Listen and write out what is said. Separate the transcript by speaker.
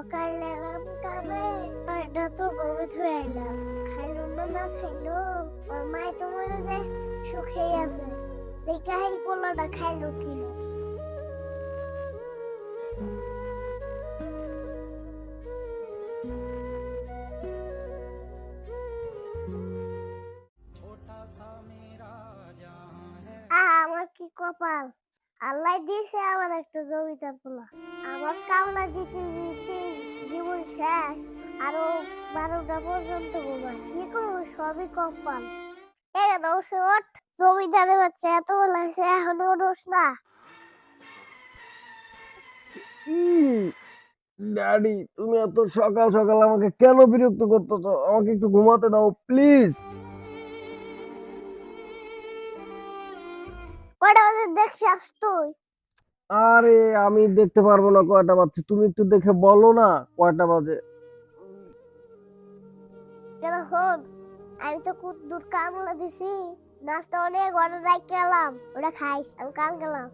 Speaker 1: সকালে কামে এটা তো গরমে ধুয়ে এলাম খাইলো না না খাইলো। ওর মায় তো মনে সুখেই আছে। দেখা এই পোলাটা খাইলো কি? আমার কি কপাল? আল্লাহ দিয়েছে আমার একটা জমিদার পোলা আমার দিতে দিতে জীবন শেষ। আরও বারোটা পর্যন্ত ঘুমায় কি করব? সবই দোষে ওঠ এত বলেছে এখনও ওঠোস না।
Speaker 2: ড্যাডি, তুমি এত সকাল সকাল আমাকে কেন বিরক্ত করতেছো? আমাকে একটু ঘুমাতে দাও, প্লিজ।
Speaker 1: কয়টা বাজে দেখছিস তুই?
Speaker 2: আরে আমি দেখতে পারব না কয়টা বাজছে। তুমি একটু দেখে বলো না কয়টা বাজে।
Speaker 1: কেন হন আমি তো খুব দূর কামলা দিছি নাস্তা অনেক অর্ডার রাখ গেলাম ওটা খাইস আমি কাম গেলাম।